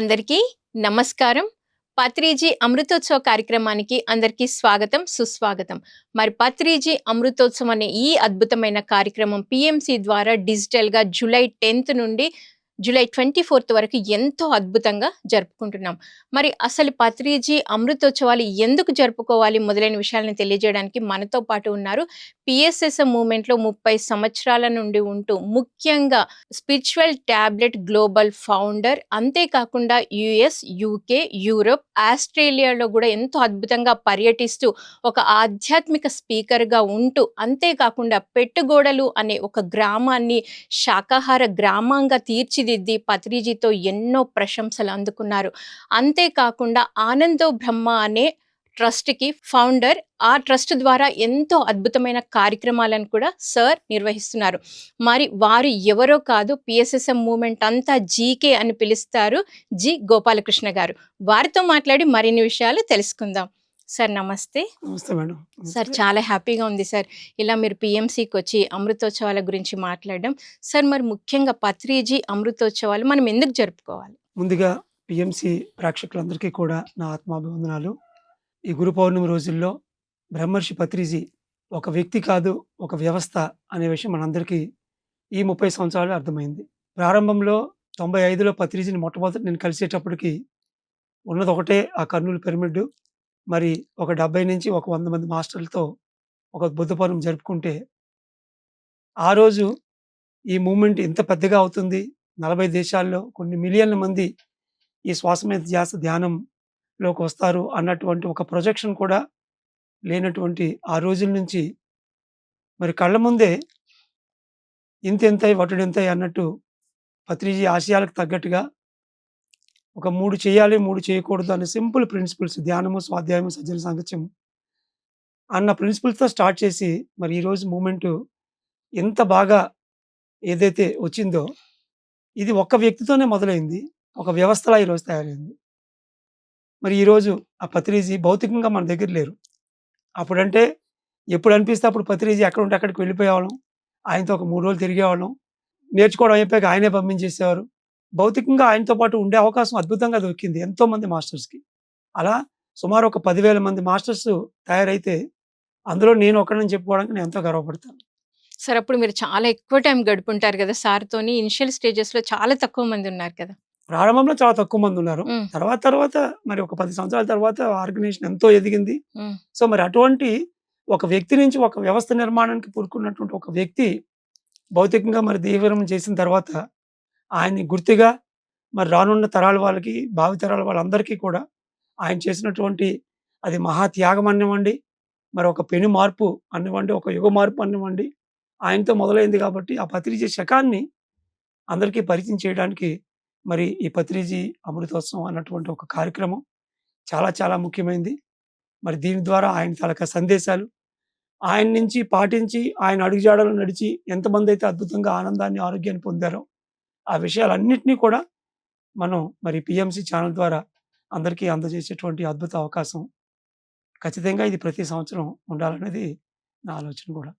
అందరికీ నమస్కారం. పత్రిజీ అమృతోత్సవ కార్యక్రమానికి అందరికీ స్వాగతం సుస్వాగతం. మరి పత్రిజీ అమృతోత్సవం అనే ఈ అద్భుతమైన కార్యక్రమం పిఎంసి ద్వారా డిజిటల్గా జూలై టెన్త్ నుండి జూలై ట్వంటీ ఫోర్త్ వరకు ఎంతో అద్భుతంగా జరుపుకుంటున్నాం. మరి అసలు పత్రిజీ అమృతోత్సవాలు ఎందుకు జరుపుకోవాలి మొదలైన విషయాలను తెలియజేయడానికి మనతో పాటు ఉన్నారు. పిఎస్ఎస్ మూమెంట్లో ముప్పై సంవత్సరాల నుండి ఉంటూ ముఖ్యంగా స్పిరిచువల్ ట్యాబ్లెట్ గ్లోబల్ ఫౌండర్ అంతేకాకుండా యుఎస్ యూకే యూరోప్ ఆస్ట్రేలియాలో కూడా ఎంతో అద్భుతంగా పర్యటిస్తూ ఒక ఆధ్యాత్మిక స్పీకర్గా ఉంటూ అంతేకాకుండా పెట్టుగోడలు అనే ఒక గ్రామాన్ని శాకాహార గ్రామంగా తీర్చిదిద్ది పత్రిజీతో ఎన్నో ప్రశంసలు అందుకున్నారు. అంతేకాకుండా ఆనందో బ్రహ్మ అనే ట్రస్ట్కి ఫౌండర్ ఆ ట్రస్ట్ ద్వారా ఎంతో అద్భుతమైన కార్యక్రమాలను కూడా సార్ నిర్వహిస్తున్నారు. మరి వారు ఎవరో కాదు పిఎస్ఎస్ఎం మూమెంట్ అంతా జీకే అని పిలుస్తారు జి గోపాలకృష్ణ గారు. వారితో మాట్లాడి మరిన్ని విషయాలు తెలుసుకుందాం. సార్ నమస్తే. నమస్తే మేడం. సార్ చాలా హ్యాపీగా ఉంది సార్. ఇలా మీరు పిఎంసికి వచ్చి అమృతోత్సవాల గురించి మాట్లాడడం. సార్ మరి ముఖ్యంగా పత్రిజీ అమృతోత్సవాలు మనం ఎందుకు జరుపుకోవాలి? ముందుగా పిఎంసి ప్రేక్షకులందరికీ కూడా నా ఆత్మాభివందనాలు. ఈ గురు పౌర్ణమి రోజుల్లో బ్రహ్మర్షి పత్రిజీ ఒక వ్యక్తి కాదు ఒక వ్యవస్థ అనే విషయం మనందరికీ ఈ ముప్పై సంవత్సరాలు అర్థమైంది. ప్రారంభంలో తొంభై ఐదులో పత్రిజీని మొట్టమొదటి నేను కలిసేటప్పటికి ఉన్నది ఒకటే ఆ కర్నూలు పిరమిడ్. మరి ఒక డెబ్బై నుంచి ఒక వంద మంది మాస్టర్లతో ఒక బుద్ధ పౌర్ణమి జరుపుకుంటే ఆ రోజు ఈ మూమెంట్ ఇంత పెద్దగా అవుతుంది. నలభై దేశాల్లో కొన్ని మిలియన్ల మంది ఈ శ్వాస మీద ధ్యాస ధ్యానంలోకి వస్తారు అన్నటువంటి ఒక ప్రొజెక్షన్ కూడా లేనటువంటి ఆ రోజుల నుంచి మరి కళ్ళ ముందే ఇంత ఎంతై వటుడు అన్నట్టు పత్రిజీ ఆశయాలకు తగ్గట్టుగా ఒక మూడు చేయాలి మూడు చేయకూడదు అనే సింపుల్ ప్రిన్సిపల్స్ ధ్యానము స్వాధ్యాయము సజ్జన సాంగత్యం అన్న ప్రిన్సిపల్స్తో స్టార్ట్ చేసి మరి ఈరోజు మూమెంట్ ఎంత బాగా ఏదైతే వచ్చిందో ఇది ఒక్క వ్యక్తితోనే మొదలైంది. ఒక వ్యవస్థలా ఈరోజు తయారైంది. మరి ఈరోజు ఆ పత్రిజీ భౌతికంగా మన దగ్గర లేరు. అప్పుడంటే ఎప్పుడు అనిపిస్తే అప్పుడు పత్రిజీ ఎక్కడ ఉంటే అక్కడికి వెళ్ళిపోయేవాళ్ళం. ఆయనతో ఒక మూడు రోజులు తిరిగేవాళ్ళం. నేర్చుకోవడం అయిపోయాక ఆయనే పంపించేసేవారు. భౌతికంగా ఆయనతో పాటు ఉండే అవకాశం అద్భుతంగా దొరికింది ఎంతో మంది మాస్టర్స్కి. అలా సుమారు ఒక పదివేల మంది మాస్టర్స్ తయారైతే అందులో నేను ఒకరిని చెప్పుకోవడానికి నేను ఎంతో గర్వపడతాను. సార్ అప్పుడు మీరు చాలా ఎక్కువ టైం గడుపుంటారు కదా సార్తోని ఇనిషియల్ స్టేజెస్లో చాలా తక్కువ మంది ఉన్నారు కదా. ప్రారంభంలో చాలా తక్కువ మంది ఉన్నారు. తర్వాత తర్వాత మరి ఒక పది సంవత్సరాల తర్వాత ఆర్గనైజేషన్ ఎంతో ఎదిగింది. సో మరి అటువంటి ఒక వ్యక్తి నుంచి ఒక వ్యవస్థ నిర్మాణానికి పూరుకున్నటువంటి ఒక వ్యక్తి భౌతికంగా మరి దేవరం చేసిన తర్వాత ఆయన్ని గుర్తుగా మరి రానున్న తరాల వాళ్ళకి భావి తరాల వాళ్ళందరికీ కూడా ఆయన చేసినటువంటి అది మహాత్యాగం అనివ్వండి మరి ఒక పెను మార్పు అనివ్వండి ఒక యుగ మార్పు అనివ్వండి ఆయనతో మొదలైంది కాబట్టి ఆ పత్రిజీ శకాన్ని అందరికీ పరిచయం చేయడానికి మరి ఈ పత్రిజీ అమృతోత్సవం అన్నటువంటి ఒక కార్యక్రమం చాలా చాలా ముఖ్యమైనది మరి దీని ద్వారా ఆయన తాలూకా సందేశాలు ఆయన నుంచి పాటించి ఆయన అడుగుజాడలు నడిచి ఎంతమంది అయితే అద్భుతంగా ఆనందాన్ని ఆరోగ్యాన్ని పొందారో ఆ విషయాలన్నింటినీ కూడా మనం మరి పిఎంసి ఛానల్ ద్వారా అందరికీ అందజేసేటువంటి అద్భుత అవకాశం ఖచ్చితంగా ఇది ప్రతి సంవత్సరం ఉండాలనేది నా ఆలోచన కూడా.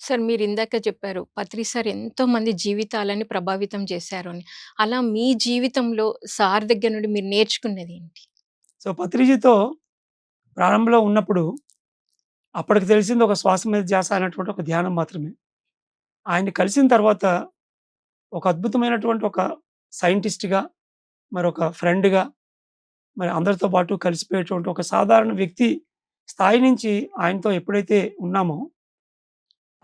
సార్ మీరు ఇందాక చెప్పారు పత్రి సార్ ఎంతో మంది జీవితాలని ప్రభావితం చేశారు అని. అలా మీ జీవితంలో సార్ దగ్గర నుండి మీరు నేర్చుకున్నది ఏంటి? సో పత్రిజీతో ప్రారంభంలో ఉన్నప్పుడు అప్పటికి తెలిసింది ఒక శ్వాస మీద ధ్యాస అనేటువంటి ఒక ధ్యానం మాత్రమే. ఆయన్ని కలిసిన తర్వాత ఒక అద్భుతమైనటువంటి ఒక సైంటిస్ట్గా మరి ఒక ఫ్రెండ్గా మరి అందరితో పాటు కలిసిపోయేటువంటి ఒక సాధారణ వ్యక్తి స్థాయి నుంచి ఆయనతో ఎప్పుడైతే ఉన్నామో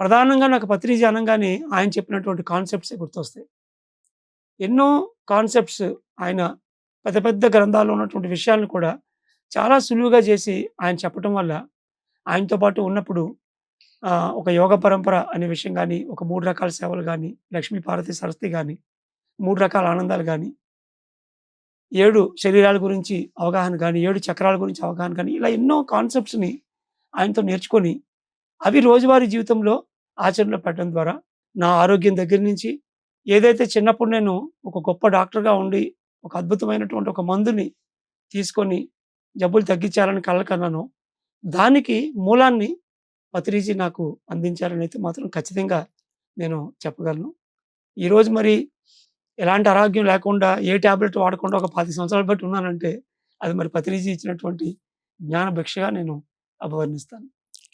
ప్రధానంగా నాకు పత్రిజీ అనగానే ఆయన చెప్పినటువంటి కాన్సెప్ట్సే గుర్తొస్తాయి. ఎన్నో కాన్సెప్ట్స్ ఆయన పెద్ద పెద్ద గ్రంథాల్లో ఉన్నటువంటి విషయాలను కూడా చాలా సులువుగా చేసి ఆయన చెప్పటం వల్ల ఆయనతో పాటు ఉన్నప్పుడు ఒక యోగ పరంపర అనే విషయం కానీ ఒక మూడు రకాల సేవలు కానీ లక్ష్మీ పార్వతి సరస్వతి కానీ మూడు రకాల ఆనందాలు కానీ ఏడు శరీరాల గురించి అవగాహన కానీ ఏడు చక్రాల గురించి అవగాహన కానీ ఇలా ఎన్నో కాన్సెప్ట్స్ని ఆయనతో నేర్చుకొని అవి రోజువారీ జీవితంలో ఆచరణలో పెట్టడం ద్వారా నా ఆరోగ్యం దగ్గర నుంచి ఏదైతే చిన్నప్పుడు నేను ఒక గొప్ప డాక్టర్గా ఉండి ఒక అద్భుతమైనటువంటి ఒక మందుని తీసుకొని జబ్బులు తగ్గించాలని కలకన్నాను దానికి మూలాన్ని పత్రిజీ నాకు అందించారని అయితే మాత్రం ఖచ్చితంగా నేను చెప్పగలను ఈరోజు మరి ఎలాంటి ఆరోగ్యం లేకుండా ఏ టాబ్లెట్ వాడకుండా ఒక 10 సంవత్సరాలు బట్టి ఉన్నానంటే, అది మరి పత్రిజీ ఇచ్చినటువంటి జ్ఞాన భిక్షగా నేను అభివర్ణిస్తాను.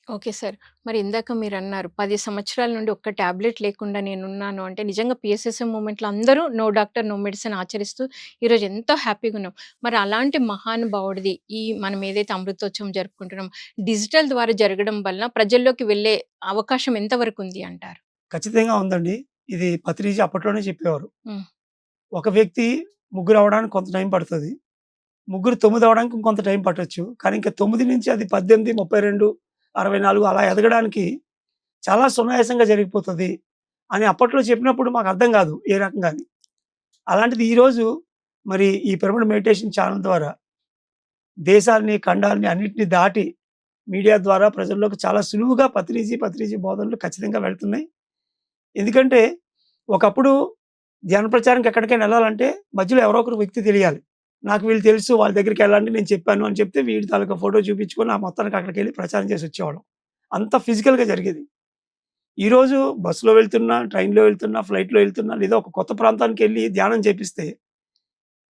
Okay sir. మరి ఇందాక మీరన్నారు 10 సంవత్సరాల నుండి ఒక్క టాబ్లెట్ లేకుండా నేనున్నాను అంటే నిజంగా పీఎస్ఎస్ఎం మూవ్‌మెంట్‌లో అందరూ నో డాక్టర్, నో మెడిసిన్ ఆచరిస్తూ ఈరోజు ఎంతో హ్యాపీగున్నాం. మరి అలాంటి మహానుభావుడిది ఈ మనం ఏదైతే అమృతోత్సవం జరుపుకుంటున్నామో డిజిటల్ ద్వారా జరగడం వలన ప్రజల్లోకి వెళ్ళే అవకాశం ఎంతవరకు ఉంది అంటారు? ఖచ్చితంగా ఉందండి. ఇది పత్రిజీ అప్పట్లోనే చెప్పేవారు. ఒక వ్యక్తి ముగ్గురు అవ్వడానికి కొంత టైం పడతది. ముగ్గురు 9 అవ్వడానికి ఇంకొంత టైం పట్టొచ్చు. కానీ ఇంకా 9 నుంచి అది 18, 32, 64 అలా ఎదగడానికి చాలా సునాయాసంగా జరిగిపోతుంది అని అప్పట్లో చెప్పినప్పుడు మాకు అర్థం కాదు ఏ రకంగా అని. అలాంటిది ఈరోజు మరి ఈ పిరమిడ్ మెడిటేషన్ ఛానెల్ ద్వారా దేశాల్ని, ఖండాల్ని అన్నిటిని దాటి మీడియా ద్వారా ప్రజల్లోకి చాలా సులువుగా పత్రిజీ, పత్రిజీ బోధనలు ఖచ్చితంగా వెళ్తున్నాయి. ఎందుకంటే ఒకప్పుడు ధ్యాన ప్రచారంకి ఎక్కడికైనా వెళ్ళాలంటే మధ్యలో ఎవరో ఒకరు వ్యక్తి తెలియాలి. నాకు వీళ్ళు తెలుసు వాళ్ళ దగ్గరికి వెళ్ళండి నేను చెప్పాను అని చెప్తే వీడి తాలూకా ఫోటో చూపించుకొని ఆ మొత్తానికి అక్కడికెళ్ళి ప్రచారం చేసి వచ్చేవాళ్ళం. అంత ఫిజికల్‌గా జరిగేది. ఈరోజు బస్సులో వెళ్తున్నా, ట్రైన్‌లో వెళ్తున్నా, ఫ్లైట్‌లో వెళ్తున్నా లేదా ఒక కొత్త ప్రాంతానికి వెళ్ళి ధ్యానం చేపిస్తే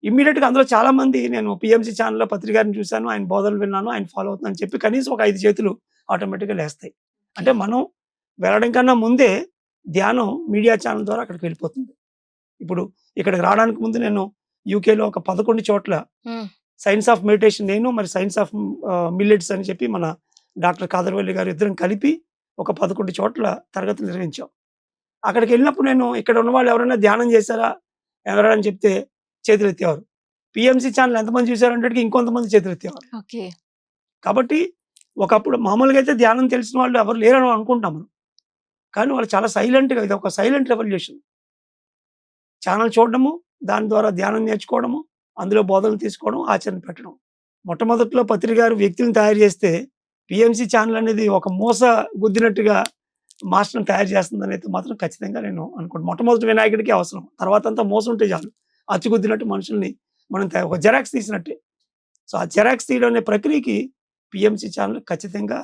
ఇమ్మీడియట్గా అందులో చాలామంది నేను పిఎంసీ ఛానల్లో పత్రికారిని చూశాను ఆయన బోధనలు విన్నాను. ఆయన ఫాలో అవుతున్నాను చెప్పి కనీసం ఒక ఐదు చేతులు ఆటోమేటిక్‌గా లేస్తాయి. అంటే మనం వెళ్ళడం కన్నా ముందే ధ్యానం మీడియా ఛానల్ ద్వారా అక్కడికి వెళ్ళిపోతుంది. ఇప్పుడు ఇక్కడికి రావడానికి ముందు నేను యూకేలో ఒక 11 చోట్ల. సైన్స్ ఆఫ్ మెడిటేషన్ నేను మరి సైన్స్ ఆఫ్ మిల్లెట్స్ అని చెప్పి మన డాక్టర్ కాదర్వల్లి గారు ఇద్దరం కలిపి ఒక 11 చోట్ల తరగతులు నిర్వహించాం. అక్కడికెళ్ళినప్పుడు నేను ఇక్కడ ఉన్నవాళ్ళు ఎవరైనా ధ్యానం చేశారా? ఎవరైనా అని చెప్తే చేతులెత్తేవారు. పీఎంసీ ఛానెల్ ఎంతమంది చూసారంటేటికి ఇంకొంతమంది చేతులెత్తేవారు. ఓకే. కాబట్టి ఒకప్పుడు మామూలుగా అయితే ధ్యానం తెలిసిన వాళ్ళు ఎవరు లేరని అనుకుంటాం మనం. కానీ వాళ్ళు చాలా సైలెంట్‌గా ఇదొక సైలెంట్ రెవల్యూషన్. ఛానెల్ చూడడము, దాని ద్వారా ధ్యానం నేర్చుకోవడము, అందులో బోధనలు తీసుకోవడం, ఆచరణ పెట్టడం. మొట్టమొదట్లో పత్రికారు వ్యక్తులను తయారు చేస్తే పిఎంసి ఛానల్ అనేది ఒక మూస గుద్దినట్టుగా మాస్టర్‌ని తయారు చేస్తుందనైతే మాత్రం ఖచ్చితంగా నేను అనుకోను. మొట్టమొదటి వినాయకుడికే అవసరం. తర్వాతంతా మూస ఉంటే చాలు. అచ్చుగుద్దినట్టు మనుషుల్ని మనం ఒక జెరాక్స్ తీసినట్టే. సో, ఆ జెరాక్స్ తీయడం అనే ప్రక్రియకి పిఎంసి ఛానల్ ఖచ్చితంగా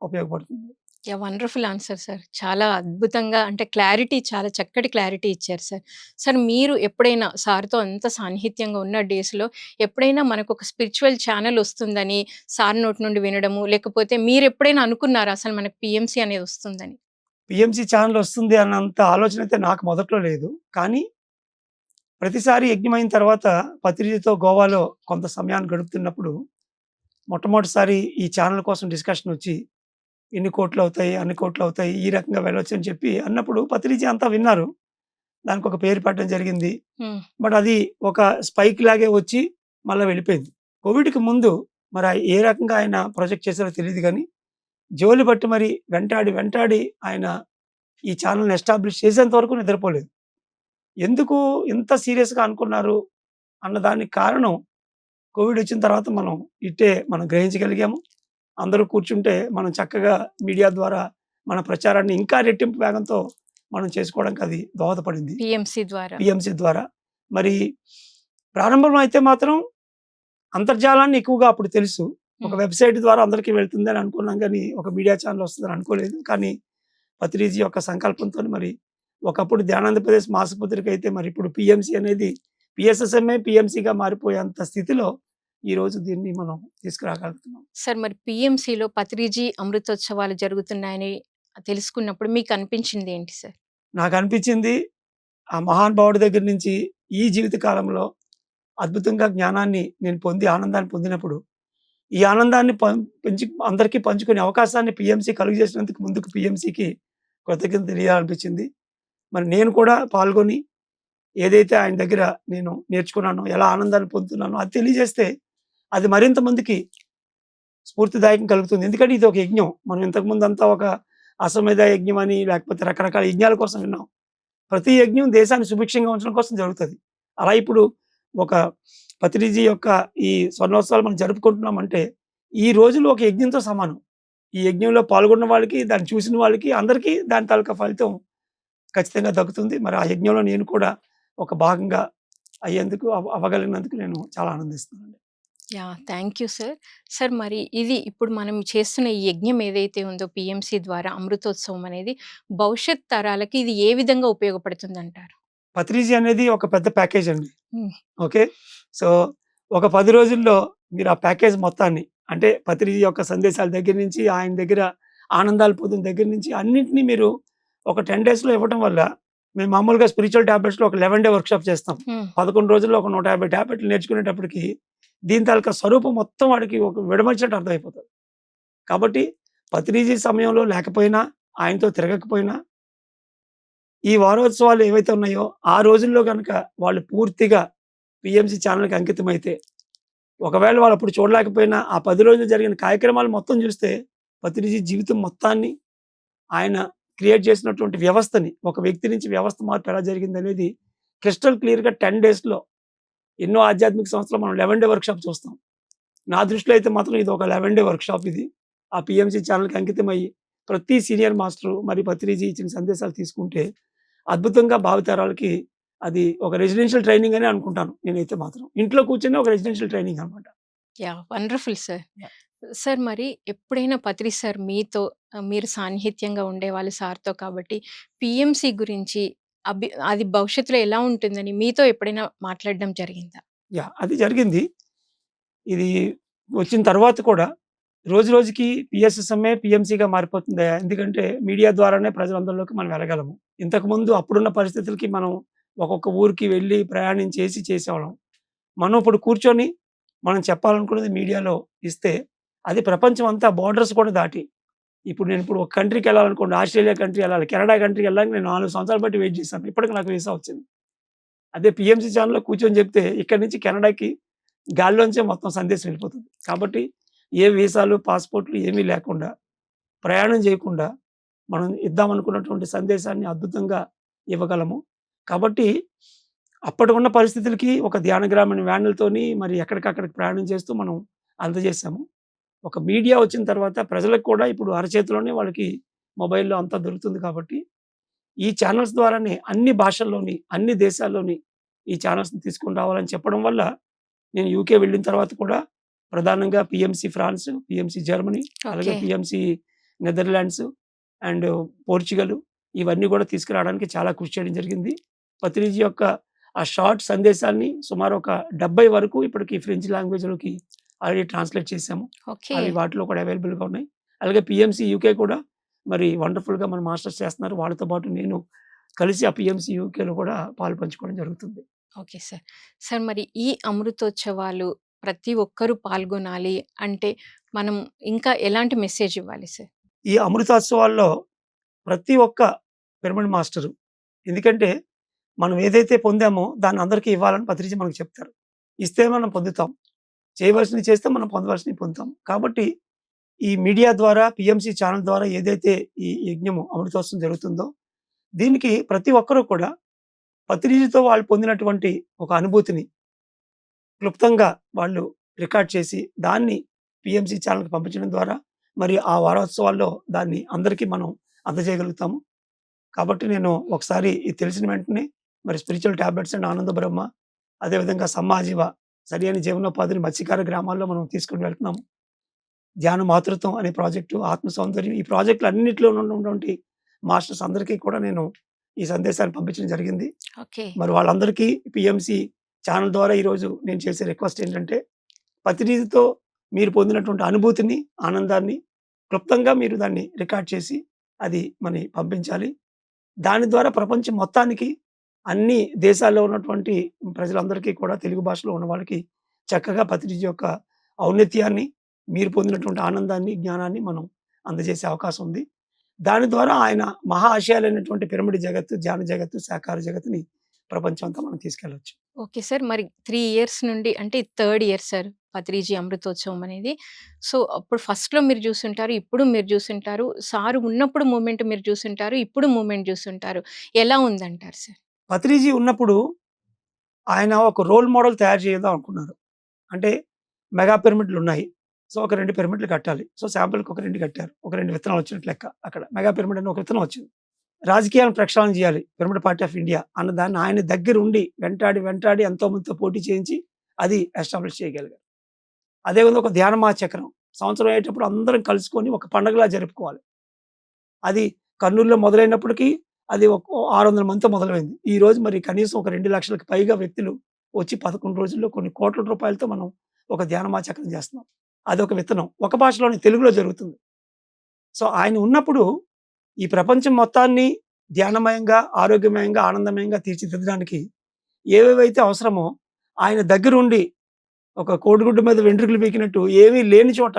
ఉపయోగపడుతుంది. Yeah wonderful answer sir. చాలా అద్భుతంగా అంటే క్లారిటీ చాలా చక్కటి క్లారిటీ ఇచ్చారు సార్. సార్ మీరు ఎప్పుడైనా సార్‌తో అంత సాన్నిహిత్యంగా ఉన్న డేస్‌లో ఎప్పుడైనా మనకు ఒక స్పిరిచువల్ ఛానల్ వస్తుందని సార్ నోటి నుండి వినడము, లేకపోతే మీరు ఎప్పుడైనా అనుకున్నారా అసలు మనకు పిఎంసీ అనేది వస్తుందని? పిఎంసీ ఛానల్ వస్తుంది అన్నంత ఆలోచన అయితే నాకు మొదట్లో లేదు. కానీ ప్రతిసారి యజ్ఞమైన తర్వాత పత్రిజీతో గోవాలో కొంత సమయాన్ని గడుపుతున్నప్పుడు మొట్టమొదటిసారి ఈ ఛానల్ కోసం డిస్కషన్ వచ్చి ఇన్ని కోట్లవుతాయి, అన్ని కోట్లవుతాయి, ఈ రకంగా వెళ్ళొచ్చు అని చెప్పి అన్నప్పుడు పత్రిజీ అంతా విన్నారు. దానికొక పేరు పెట్టడం జరిగింది. బట్ అది ఒక స్పైక్ లాగే వచ్చి మళ్ళా వెళ్ళిపోయింది. కోవిడ్‌కి ముందు మరి ఏ రకంగా ఆయన ప్రొజెక్ట్ చేశారో తెలీదు గానీ, జోలి పట్టి మరి వెంటాడి, వెంటాడి ఆయన ఈ ఛానెల్‌ని ఎస్టాబ్లిష్ చేసేంత వరకు నిద్రపోలేదు. ఎందుకు ఇంత సీరియస్‌గా అనుకున్నారు అన్న దానికి కారణం కోవిడ్ వచ్చిన తర్వాత మనం ఇట్టే మనం గ్రహించగలిగాము. అందరూ కూర్చుంటే మనం చక్కగా మీడియా ద్వారా మన ప్రచారాన్ని ఇంకా రెట్టింపు వేగంతో మనం చేసుకోవడానికి అది దోహదపడింది. పీఎంసీ ద్వారా. పీఎంసీ ద్వారా. మరి ప్రారంభంలో అయితే మాత్రం అంతర్జాలాన్ని ఎక్కువగా అప్పుడు తెలుసు. ఒక. వెబ్‌సైట్ ద్వారా అందరికీ వెళ్తుందని అనుకున్నాం గానీ, ఒక మీడియా ఛానెల్ వస్తుందని అనుకోలేదు. కానీ పత్రిజీ యొక్క సంకల్పంతోని మరి ఒకప్పుడు ధ్యానాంధ్రప్రదేశ్ మాసపత్రిక అయితే మరి ఇప్పుడు పీఎంసీ అనేది పీఎస్ఎస్ఎంఏ పీఎంసీగా మారిపోయేంత స్థితిలో ఈరోజు దీన్ని మనం తీసుకురాగలుగుతున్నాం. సార్ మరి పీఎంసీలో పత్రిజీ అమృతోత్సవాలు జరుగుతున్నాయని తెలుసుకున్నప్పుడు మీకు అనిపించింది ఏంటి సార్? నాకనిపించింది ఆ మహానుభావుడి దగ్గర నుంచి ఈ జీవిత కాలంలో అద్భుతంగా జ్ఞానాన్ని నేను పొంది ఆనందాన్ని పొందినప్పుడు, ఈ ఆనందాన్ని పెంచి అందరికీ పంచుకునే అవకాశాన్ని పీఎంసీ కలుగజేసినందుకు ముందుకు పీఎంసీకి కృతజ్ఞతలు తెలియాలనిపించింది. మరి నేను కూడా పాల్గొని ఏదైతే ఆయన దగ్గర నేను నేర్చుకున్నానో, ఎలా ఆనందాన్ని పొందుతున్నానో అది తెలియజేస్తే అది మరింత మందికి స్ఫూర్తిదాయకం కలుగుతుంది. ఎందుకంటే ఇది ఒక యజ్ఞం. మనం ఇంతకుముందంతా ఒక అశ్వమేధ యజ్ఞం అని లేకపోతే రకరకాల యజ్ఞాల కోసం విన్నాం. ప్రతి యజ్ఞం దేశాన్ని సుభిక్షంగా ఉంచడం కోసం జరుగుతుంది అలా ఇప్పుడు ఒక పత్రిజీ యొక్క ఈ స్వర్ణోత్సవాలు మనం జరుపుకుంటున్నామంటే, ఈ రోజులు ఒక యజ్ఞంతో సమానం. ఈ యజ్ఞంలో పాల్గొన్న వాళ్ళకి, దాన్ని చూసిన వాళ్ళకి అందరికీ దాని తాలూకా ఫలితం ఖచ్చితంగా దక్కుతుంది. మరి ఆ యజ్ఞంలో నేను కూడా ఒక భాగంగా అయ్యేందుకు అవ అవ్వగలిగినందుకు నేను చాలా ఆనందిస్తున్నాను yeah! Thank you sir. Sir మరి ఇది ఇప్పుడు మనం చేస్తున్న ఈ యజ్ఞం ఏదైతే ఉందో పీఎంసీ ద్వారా అమృతోత్సవం అనేది భవిష్యత్ తరాలకి ఇది ఏ విధంగా ఉపయోగపడుతుందంటారు? పత్రిజీ అనేది ఒక పెద్ద ప్యాకేజ్ అండి. హ్మ్. ఓకే. సో, ఒక 10 రోజుల్లో మీరు ఆ ప్యాకేజ్ మొత్తాన్ని అంటే పత్రిజీ యొక్క సందేశాల దగ్గర నుంచి, ఆయన దగ్గర ఆనందాలు పొందిన దగ్గర నుంచి అన్నిటిని మీరు ఒక 10 డేస్‌లో ఇవ్వటం వల్ల మేము మామూలుగా స్పిరిచువల్ టాబ్లెట్స్‌లో ఒక 11 డే వర్క్‌షాప్ చేస్తాం. హ్మ్. 11 రోజుల్లో ఒక 150 టాబ్లెట్లు నేర్చుకునేటప్పటికి దీని తాలూకా స్వరూపం మొత్తం వాడికి ఒక విడమర్చినట్టు అర్థమైపోతుంది. కాబట్టి పత్రిజీ సమయంలో లేకపోయినా, ఆయనతో తిరగకపోయినా ఈ వారోత్సవాలు ఏవైతే ఉన్నాయో, ఆ రోజుల్లో కనుక వాళ్ళు పూర్తిగా పీఎంసీ ఛానల్కి అంకితమైతే, ఒకవేళ వాళ్ళు అప్పుడు చూడలేకపోయినా ఆ పది రోజులు జరిగిన కార్యక్రమాలు మొత్తం చూస్తే పత్రిజీ జీవితం మొత్తాన్ని ఆయన క్రియేట్ చేసినటువంటి వ్యవస్థని, ఒక వ్యక్తి నుంచి వ్యవస్థ మార్పు ఎలా జరిగింది అనేది క్రిస్టల్ క్లియర్‌గా 10 డేస్‌లో ఎన్నో ఆధ్యాత్మిక సంస్థలు మనం 11 డే వర్క్‌షాప్ చూస్తాం. నా దృష్టిలో అయితే మాత్రం ఇది ఒక 11 డే వర్క్‌షాప్ ఇది. ఆ పీఎంసీ ఛానెల్‌కి అంకితమయ్యి ప్రతి సీనియర్ మాస్టరు మరి పత్రిజీ ఇచ్చిన సందేశాలు తీసుకుంటే అద్భుతంగా భావితరాలకి అది ఒక రెసిడెన్షియల్ ట్రైనింగ్ అనే అనుకుంటాను నేనైతే మాత్రం. ఇంట్లో కూర్చొని ఒక రెసిడెన్షియల్ ట్రైనింగ్ అన్నమాట. యాహ్! Wonderful sir. సార్ మరి ఎప్పుడైనా పత్రి సార్ మీతో మీరు సాన్నిహిత్యంగా ఉండేవాళ్ళు సార్‌తో కాబట్టి పీఎంసీ గురించి అభి అది భవిష్యత్తులో ఎలా ఉంటుందని మీతో ఎప్పుడైనా మాట్లాడడం జరిగిందా? యా అది జరిగింది. ఇది వచ్చిన తర్వాత కూడా రోజు రోజుకి పిఎస్ఎస్ఎంఏ పిఎంసీగా మారిపోతుంది ఎందుకంటే మీడియా ద్వారానే ప్రజలందరిలోకి మనం వెళ్ళగలము. ఇంతకుముందు అప్పుడున్న పరిస్థితులకి మనం ఒక్కొక్క ఊరికి వెళ్ళి ప్రయాణం చేసి చేసేవాళ్ళం. మనం ఇప్పుడు కూర్చొని మనం చెప్పాలనుకున్నది మీడియాలో ఇస్తే అది ప్రపంచం అంతా బోర్డర్స్ కూడా దాటి ఇప్పుడు నేను ఇప్పుడు ఒక కంట్రీకి వెళ్ళాలనుకోండి ఆస్ట్రేలియా కంట్రీ వెళ్ళాలి, కెనడా కంట్రీకి వెళ్ళాలని నేను నాలుగు సంవత్సరాలు బట్టి వెయిట్ చేశాను. ఇప్పటికి నాకు వీసా వచ్చింది. అదే పిఎంసీ ఛానల్లో కూర్చొని చెప్తే ఇక్కడి నుంచి కెనడాకి గాల్లోంచే మొత్తం సందేశం వెళ్ళిపోతుంది. కాబట్టి ఏ వీసాలు, పాస్‌పోర్ట్‌లు ఏమీ లేకుండా ప్రయాణం చేయకుండా మనం ఇద్దామనుకున్నటువంటి సందేశాన్ని అద్భుతంగా ఇవ్వగలము. కాబట్టి అప్పటికున్న పరిస్థితులకి ఒక ధ్యాన గ్రామీణ వ్యాన్లతోని మరి ఎక్కడికక్కడికి ప్రయాణం చేస్తూ మనం అందజేశాము. ఒక మీడియా వచ్చిన తర్వాత ప్రజలకు కూడా ఇప్పుడు అరచేతిలోనే వాళ్ళకి మొబైల్‌లో అంతా దొరుకుతుంది కాబట్టి ఈ ఛానెల్స్ ద్వారానే అన్ని భాషల్లోని, అన్ని దేశాల్లోని ఈ ఛానెల్స్‌ని తీసుకొని రావాలని చెప్పడం వల్ల నేను యూకే వెళ్ళిన తర్వాత కూడా ప్రధానంగా పీఎంసీ ఫ్రాన్స్, పీఎంసీ జర్మనీ, అలాగే. పీఎంసీ నెదర్లాండ్స్ అండ్ పోర్చుగల్ ఇవన్నీ కూడా తీసుకురావడానికి చాలా కృషి చేయడం జరిగింది. పత్రిజీ యొక్క ఆ షార్ట్ సందేశాన్ని సుమారు ఒక 70 వరకు ఇప్పటికి ఫ్రెంచ్ లాంగ్వేజ్‌లోకి ఆల్రెడీ ట్రాన్స్‌లేట్. ఓకే. అవి వాటిలో కూడా అవైలబుల్‌గా ఉన్నాయి. అలాగే పీఎంసీ యూకే కూడా మరి వండర్‌ఫుల్‌గా మన మాస్టర్స్ చేస్తున్నారు. వాళ్ళతో పాటు నేను కలిసి ఆ పీఎంసీ యూకేలో కూడా పాలు పంచుకోవడం జరుగుతుంది. Okay sir. సార్ మరి ఈ అమృతోత్సవాలు ప్రతి ఒక్కరూ పాల్గొనాలి అంటే మనం ఇంకా ఎలాంటి మెసేజ్ ఇవ్వాలి సార్? ఈ అమృతోత్సవాల్లో ప్రతి ఒక్క పిరమిడ్ మాస్టరు ఎందుకంటే మనం ఏదైతే పొందామో దాన్ని అందరికీ ఇవ్వాలని పత్రిజీ మనకు చెప్తారు. ఇస్తే మనం పొందుతాం. చేయవలసినవి చేస్తే మనం పొందవలసినవి పొందుతాం. కాబట్టి ఈ మీడియా ద్వారా పిఎంసి ఛానల్ ద్వారా ఏదైతే ఈ యజ్ఞము అమృతోత్సవం జరుగుతుందో దీనికి ప్రతి ఒక్కరూ కూడా ప్రతినిధితో వాళ్ళు పొందినటువంటి ఒక అనుభూతిని క్లుప్తంగా వాళ్ళు రికార్డ్ చేసి దాన్ని పిఎంసి ఛానల్కి పంపించడం ద్వారా మరి ఆ వారోత్సవాల్లో దాన్ని అందరికీ మనం అందజేయగలుగుతాము. కాబట్టి నేను ఒకసారి ఇది తెలిసిన వెంటనే మరి స్పిరిచువల్ ట్యాబ్లెట్స్ అండ్ ఆనంద బ్రహ్మ అదేవిధంగా సమాజీవ సరియైన జీవనోపాధిని మత్స్యకార గ్రామాల్లో మనం తీసుకొని వెళ్తున్నాము. ధ్యాన మాతృత్వం అనే ప్రాజెక్టు, ఆత్మ సౌందర్యం ఈ ప్రాజెక్టులు అన్నిట్లో ఉన్నటువంటి మాస్టర్స్ అందరికీ కూడా నేను ఈ సందేశాన్ని పంపించడం జరిగింది. మరి వాళ్ళందరికీ పీఎంసీ ఛానెల్ ద్వారా ఈరోజు నేను చేసే రిక్వెస్ట్ ఏంటంటే పత్రిజీతో మీరు పొందినటువంటి అనుభూతిని, ఆనందాన్ని క్లుప్తంగా మీరు దాన్ని రికార్డ్ చేసి అది మరి పంపించాలి. దాని ద్వారా ప్రపంచం మొత్తానికి అన్ని దేశాల్లో ఉన్నటువంటి ప్రజలందరికీ కూడా తెలుగు భాషలో ఉన్న వాళ్ళకి చక్కగా పత్రిజీ యొక్క ఔన్నత్యాన్ని, మీరు పొందినటువంటి ఆనందాన్ని, జ్ఞానాన్ని మనం అందజేసే అవకాశం ఉంది. దాని ద్వారా ఆయన మహా ఆశయాలైనటువంటి పిరమిడ్ జగత్తు, ధ్యాన జగత్తు, సాకార జగత్తుని ప్రపంచం అంతా మనం తీసుకెళ్ళవచ్చు ఓకే సార్. మరి త్రీ ఇయర్స్ నుండి అంటే థర్డ్ ఇయర్ సార్ పత్రిజీ అమృతోత్సవం అనేది. సో అప్పుడు ఫస్ట్‌లో మీరు చూసుంటారు. ఇప్పుడు మీరు చూసుంటారు. సారు ఉన్నప్పుడు మూమెంట్ మీరు చూసుంటారు. ఇప్పుడు మూమెంట్ చూసుంటారు. ఎలా ఉందంటారు సార్? పత్రిజీ ఉన్నప్పుడు ఆయన ఒక రోల్ మోడల్ తయారు చేద్దాం అనుకున్నారు. అంటే మెగా పిరమిడ్‌లు ఉన్నాయి. సో ఒక రెండు పిరమిడ్‌లు కట్టాలి. సో శాంపుల్‌కి ఒక రెండు కట్టారు. ఒక రెండు విత్తనాలు వచ్చినట్టు లెక్క అక్కడ. మెగా పిరమిడ్ అని ఒక విత్తనం వచ్చింది. రాజకీయాలను ప్రక్షాళన చేయాలి. పిరమిడ్ పార్టీ ఆఫ్ ఇండియా అన్న దాన్ని ఆయన దగ్గరుండి వెంటాడి, వెంటాడి ఎంతో మందితో పోటీ చేయించి అది ఎస్టాబ్లిష్ చేయగలిగారు. అదేవిధంగా ఒక ధ్యాన మహాచక్రం సంవత్సరం అయ్యేటప్పుడు అందరం కలుసుకొని ఒక పండగలా జరుపుకోవాలి. అది కర్నూలులో మొదలైనప్పటికీ అది ఒక 600 మందితో మొదలైంది. ఈ రోజు మరి కనీసం ఒక 2,00,000కి పైగా వ్యక్తులు వచ్చి 11 రోజుల్లో కొన్ని కోట్ల రూపాయలతో మనం ఒక ధ్యానమాచక్రం చేస్తున్నాం. అదొక విత్తనం. ఒక భాషలోనే తెలుగులో జరుగుతుంది. సో, ఆయన ఉన్నప్పుడు ఈ ప్రపంచం మొత్తాన్ని ధ్యానమయంగా, ఆరోగ్యమయంగా, ఆనందమయంగా తీర్చిదిద్దడానికి ఏవేవైతే అవసరమో ఆయన దగ్గరుండి ఒక కోడిగుడ్డు మీద వెంట్రుకలు పీకినట్టు ఏమీ లేని చోట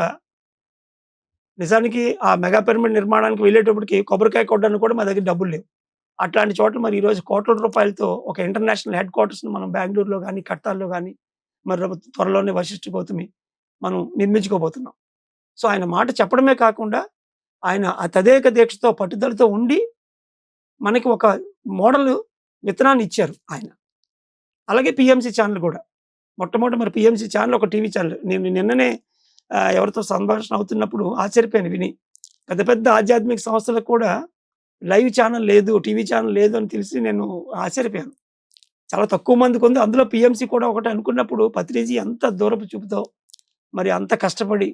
నిజానికి ఆ మెగా పిరమిడ్ నిర్మాణానికి వెళ్ళేటప్పటికి కొబ్బరికాయ కొట్టడానికి కూడా మా దగ్గర డబ్బులు లేవు. అట్లాంటి చోట్ల మరి ఈరోజు కోట్ల రూపాయలతో ఒక ఇంటర్నేషనల్ హెడ్ క్వార్టర్స్‌ని మనం బెంగళూరులో కానీ కట్టాల్లో కానీ మరి త్వరలోనే వశిష్ఠ గౌతమి మనం నిర్మించుకోబోతున్నాం. సో, ఆయన మాట చెప్పడమే కాకుండా ఆయన ఆ తదేక దీక్షతో, పట్టుదలతో ఉండి మనకి ఒక మోడల్ విత్తనాన్ని ఇచ్చారు ఆయన. అలాగే పిఎంసీ ఛానల్ కూడా. మొట్టమొదటి మరి పిఎంసీ ఛానల్ ఒక టీవీ ఛానల్ నేను నిన్ననే ఎవరితో సంభాషణ అవుతున్నప్పుడు ఆశ్చర్యపోయాను విని. పెద్ద పెద్ద ఆధ్యాత్మిక సంస్థలకు కూడా లైవ్ ఛానల్ లేదు, టీవీ ఛానల్ లేదు అని తెలిసి నేను ఆశ్చర్యపోయాను. చాలా తక్కువ మందికి ఉంది అందులో పీఎంసీ కూడా ఒకటి అనుకున్నప్పుడు పత్రిజీ ఎంత దూరపు చూపుతో మరి అంత కష్టపడి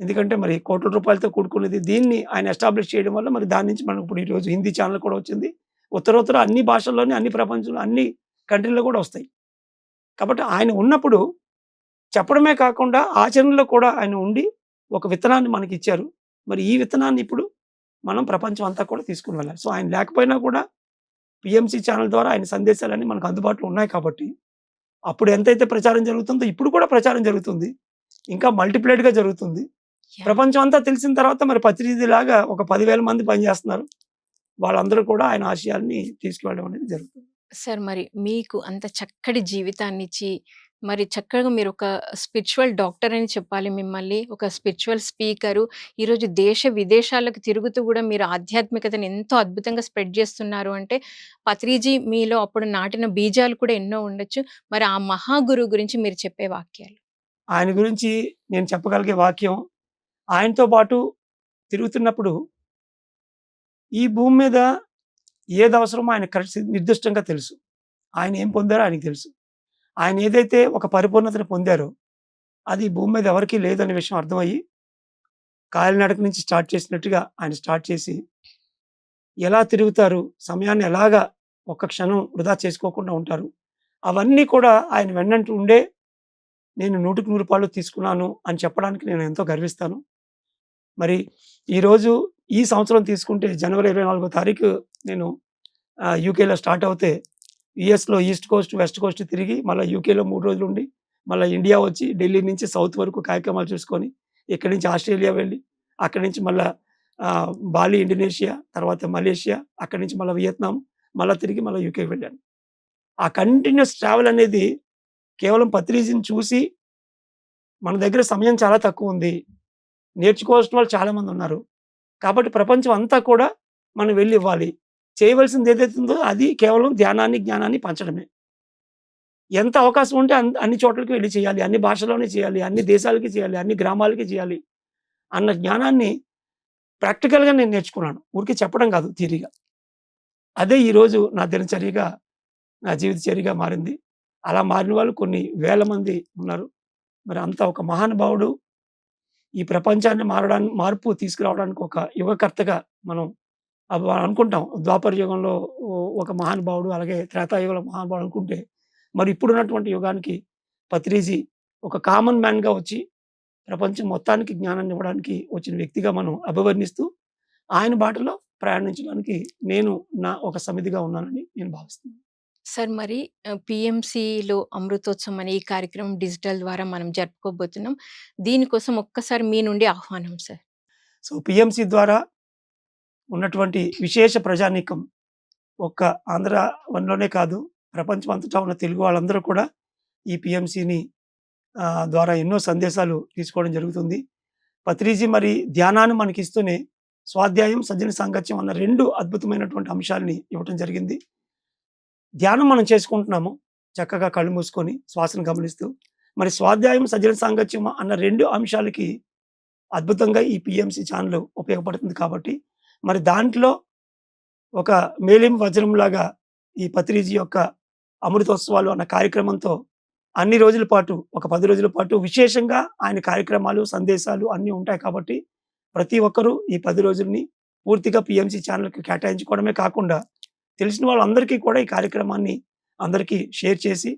ఎందుకంటే మరి కోట్ల రూపాయలతో కూడుకున్నది. దీన్ని ఆయన ఎస్టాబ్లిష్ చేయడం వల్ల మరి దాని నుంచి మనకు ఇప్పుడు ఈరోజు హిందీ ఛానల్ కూడా వచ్చింది. ఉత్తరోత్తర అన్ని భాషల్లోనే అన్ని ప్రపంచంలో, అన్ని కంట్రీ‌లో కూడా వస్తాయి. కాబట్టి ఆయన ఉన్నప్పుడు చెప్పడమే కాకుండా ఆచరణలో కూడా ఆయన ఉండి ఒక విత్తనాన్ని మనకి ఇచ్చారు మరి ఈ విత్తనాన్ని ఇప్పుడు మనం ప్రపంచం అంతా కూడా తీసుకొని వెళ్ళాలి. సో, ఆయన లేకపోయినా కూడా పీఎంసీ ఛానెల్ ద్వారా ఆయన సందేశాలన్నీ మనకు అందుబాటులో ఉన్నాయి కాబట్టి అప్పుడు ఎంతైతే ప్రచారం జరుగుతుందో ఇప్పుడు కూడా ప్రచారం జరుగుతుంది. ఇంకా మల్టిప్లైడ్‌గా జరుగుతుంది. ప్రపంచం అంతా తెలిసిన తర్వాత మరి పత్రిజీలాగా ఒక 10,000 మంది పనిచేస్తున్నారు. వాళ్ళందరూ కూడా ఆయన ఆశయాల్ని తీసుకువెళ్ళడం అనేది జరుగుతుంది. సార్ మరి మీకు అంత చక్కటి జీవితాన్నిచ్చి, మరి చక్కగా మీరు ఒక స్పిరిచువల్ డాక్టర్ అని చెప్పాలి మిమ్మల్ని. ఒక స్పిరిచువల్ స్పీకరు. ఈరోజు దేశ విదేశాలకు తిరుగుతూ గూడా మీరు ఆధ్యాత్మికతను ఎంతో అద్భుతంగా స్ప్రెడ్ చేస్తున్నారు అంటే, పత్రిజీ మీలో అప్పుడు నాటిన బీజాలు కూడా ఎన్నో ఉండొచ్చు. మరి ఆ మహాగురువు గురించి మీరు చెప్పే వాక్యాలు? ఆయన గురించి నేను చెప్పగలిగే వాక్యం ఆయనతో పాటు తిరుగుతున్నప్పుడు ఈ భూమి మీద ఏది అవసరమో ఆయనకు కరెక్ట్ నిర్దిష్టంగా తెలుసు. ఆయన ఏం పొందారో ఆయనకు తెలుసు. ఆయన ఏదైతే ఒక పరిపూర్ణతను పొందారో అది భూమి మీద ఎవరికీ లేదనే విషయం అర్థమయ్యి కాలినడక నుంచి స్టార్ట్ చేసినట్టుగా ఆయన స్టార్ట్ చేసి ఎలా తిరుగుతారు? సమయాన్ని ఎలాగా ఒక్క క్షణం వృధా చేసుకోకుండా ఉంటారు? అవన్నీ కూడా ఆయన వెన్నంటి ఉండే నేను నూటికి నూరు రూపాయలు తీసుకున్నాను అని చెప్పడానికి నేను ఎంతో గర్విస్తాను. మరి ఈరోజు ఈ సంవత్సరం తీసుకుంటే జనవరి 24 తారీఖు నేను యూకేలో స్టార్ట్ అవుతే యుఎస్లో ఈస్ట్ కోస్ట్, వెస్ట్ కోస్ట్ తిరిగి మళ్ళీ యూకేలో మూడు రోజులు ఉండి, మళ్ళీ ఇండియా వచ్చి ఢిల్లీ నుంచి సౌత్ వరకు కార్యక్రమాలు చూసుకొని, ఇక్కడి నుంచి ఆస్ట్రేలియా వెళ్ళి, అక్కడి నుంచి మళ్ళీ బాలి ఇండోనేషియా, తర్వాత మలేషియా, అక్కడి నుంచి మళ్ళీ వియత్నాం, మళ్ళా తిరిగి మళ్ళీ యూకేకి వెళ్ళాను. ఆ కంటిన్యూస్ ట్రావెల్ అనేది కేవలం పత్రిజీని చూసి మన దగ్గర సమయం చాలా తక్కువ ఉంది నేర్చుకోవాల్సిన వాళ్ళు చాలామంది ఉన్నారు కాబట్టి ప్రపంచం అంతా కూడా మనం వెళ్ళి ఇవ్వాలి. చేయవలసింది ఏదైతే ఉందో అది కేవలం ధ్యానాన్ని, జ్ఞానాన్ని పంచడమే. ఎంత అవకాశం ఉంటే అన్ని చోట్లకి వెళ్ళి చేయాలి. అన్ని భాషలోనే చేయాలి. అన్ని దేశాలకి చేయాలి. అన్ని గ్రామాలకి చేయాలి. అన్న జ్ఞానాన్ని ప్రాక్టికల్‌గా నేను నేర్చుకున్నాను. ఊరికి చెప్పడం కాదు థియరీగా. అదే ఈరోజు నా దినచర్యగా, నా జీవిత చర్యగా మారింది. అలా మారిన వాళ్ళు కొన్ని వేల మంది ఉన్నారు. మరి అంత ఒక మహానుభావుడు ఈ ప్రపంచాన్ని మారడానికి మార్పు తీసుకురావడానికి ఒక యుగకర్తగా మనం అనుకుంటాం. ద్వాపర యుగంలో ఒక మహానుభావుడు, అలాగే త్రేతాయుగంలో మహానుభావుడు అనుకుంటే, మరి ఇప్పుడున్నటువంటి యుగానికి పత్రిజీ ఒక కామన్ మ్యాన్‌గా వచ్చి ప్రపంచం మొత్తానికి జ్ఞానాన్ని ఇవ్వడానికి వచ్చిన వ్యక్తిగా మనం అభివర్ణిస్తూ, ఆయన బాటలో ప్రయాణించడానికి నేను నా ఒక సమిధిగా ఉన్నానని నేను భావిస్తున్నాను. సార్ మరి పీఎంసీలో అమృతోత్సవం అనే ఈ కార్యక్రమం డిజిటల్ ద్వారా మనం జరుపుకోబోతున్నాం. దీనికోసం ఒక్కసారి మీ నుండి ఆహ్వానం సార్. సో, పీఎంసీ ద్వారా ఉన్నటువంటి విశేష ప్రజానీకం ఒక్క ఆంధ్ర వన్‌లోనే కాదు, ప్రపంచం అంతటా ఉన్న తెలుగు వాళ్ళందరూ కూడా ఈ పిఎంసిని ద్వారా ఎన్నో సందేశాలు తీసుకోవడం జరుగుతుంది. పత్రిజీ మరి ధ్యానాన్ని మనకిస్తూనే స్వాధ్యాయం, సజ్జన సాంగత్యం అన్న రెండు అద్భుతమైనటువంటి అంశాలని ఇవ్వటం జరిగింది. ధ్యానం మనం చేసుకుంటున్నాము. చక్కగా కళ్ళు మూసుకొని శ్వాసను గమనిస్తూ. మరి స్వాధ్యాయం, సజ్జన సాంగత్యం అన్న రెండు అంశాలకి అద్భుతంగా ఈ పిఎంసి ఛానల్ ఉపయోగపడుతుంది కాబట్టి, మరి దాంట్లో ఒక మేలిం వజ్రంలాగా ఈ పత్రిజీ యొక్క అమృతోత్సవాలు అన్న కార్యక్రమంతో అన్ని రోజుల పాటు, ఒక పది రోజుల పాటు విశేషంగా ఆయన కార్యక్రమాలు, సందేశాలు అన్నీ ఉంటాయి కాబట్టి, ప్రతి ఒక్కరూ ఈ పది రోజుల్ని పూర్తిగా పిఎంసి ఛానల్కి కేటాయించుకోవడమే కాకుండా తెలిసిన వాళ్ళందరికీ కూడా ఈ కార్యక్రమాన్ని అందరికీ షేర్ చేసి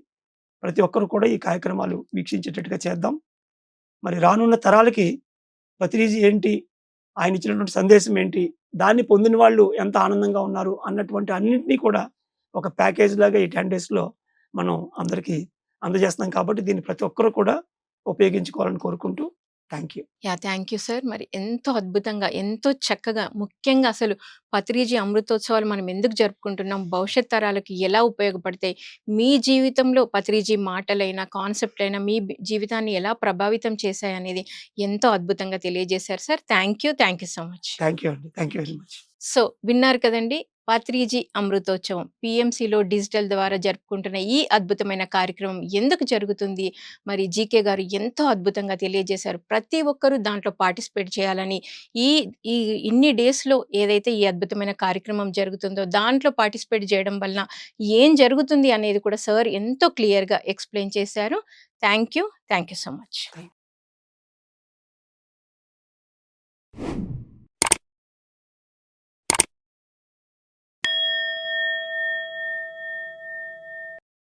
ప్రతి ఒక్కరు కూడా ఈ కార్యక్రమాలు వీక్షించేటట్టుగా చేద్దాం. మరి రానున్న తరాలకి పత్రిజీ ఏంటి? ఆయన ఇచ్చినటువంటి సందేశం ఏంటి? దాన్ని పొందిన వాళ్ళు ఎంత ఆనందంగా ఉన్నారు అన్నటువంటి అన్నింటినీ కూడా ఒక ప్యాకేజ్ లాగా ఈ టెన్ డేస్లో మనం అందరికీ అందజేస్తున్నాం కాబట్టి దీన్ని ప్రతి ఒక్కరు కూడా ఉపయోగించుకోవాలని కోరుకుంటూ thank you. Yeah thank you sir. మరి ఎంతో అద్భుతంగా ఎంతో చక్కగా ముఖ్యంగా అసలు పత్రిజీ అమృతోత్సవాలు మనం ఎందుకు జరుపుకుంటున్నాం భవిష్యత్ తరాలకు ఎలా ఉపయోగపడతాయి మీ జీవితంలో పత్రిజీ మాటలైనా కాన్సెప్ట్ అయినా మీ జీవితాన్ని ఎలా ప్రభావితం చేశాయి అనేది ఎంతో అద్భుతంగా తెలియజేశారు sir. Thank you thank you so much. Thank you అండి. Thank you very much. So విన్నారు కదండి పత్రిజీ అమృతోత్సవం పిఎంసిలో డిజిటల్ ద్వారా జరుపుకుంటున్న ఈ అద్భుతమైన కార్యక్రమం ఎందుకు జరుగుతుంది? మరి జీకే గారు ఎంతో అద్భుతంగా తెలియజేశారు. ప్రతి ఒక్కరూ దాంట్లో పార్టిసిపేట్ చేయాలని ఈ ఈ ఇన్ని డేస్లో ఏదైతే ఈ అద్భుతమైన కార్యక్రమం జరుగుతుందో దాంట్లో పార్టిసిపేట్ చేయడం వలన ఏం జరుగుతుంది అనేది కూడా సార్ ఎంతో క్లియర్గా ఎక్స్ప్లెయిన్ చేశారు. Thank you thank you so much.